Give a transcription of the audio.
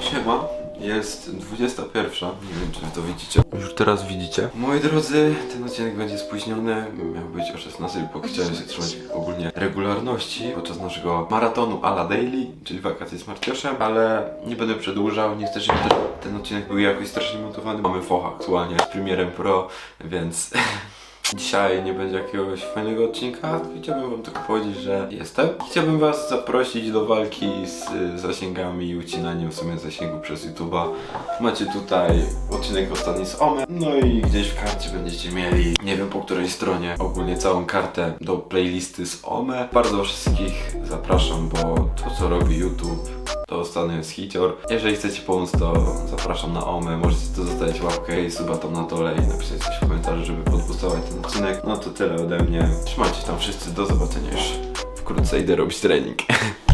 Siema, jest 21. Nie wiem, czy wy to widzicie. Już teraz widzicie. Moi drodzy, ten odcinek będzie spóźniony. Miał być o 16, bo chciałem się trzymać ogólnie regularności podczas naszego maratonu ala daily, czyli wakacji z Marcioszem, ale nie będę przedłużał. Nie chcę, żeby ten, ten odcinek był jakoś strasznie montowany. Mamy focha aktualnie z Premierem Pro, więc Dzisiaj nie będzie jakiegoś fajnego odcinka. Chciałbym wam tylko powiedzieć, że jestem. Chciałbym was zaprosić do walki z zasięgami i ucinaniem w sumie zasięgu przez YouTube'a. Macie tutaj odcinek ostatni z OME. No i gdzieś w karcie będziecie mieli, nie wiem po której stronie, ogólnie całą kartę do playlisty z OME. Bardzo wszystkich zapraszam, bo to co robi YouTube to ostatnio jest hicior. Jeżeli chcecie pomóc, to zapraszam na OME. Możecie tu zostawić łapkę i suba tam na dole i napisać coś w komentarzu, żeby ten odcinek. No to tyle ode mnie. Trzymajcie się tam wszyscy, do zobaczenia już wkrótce idę robić trening.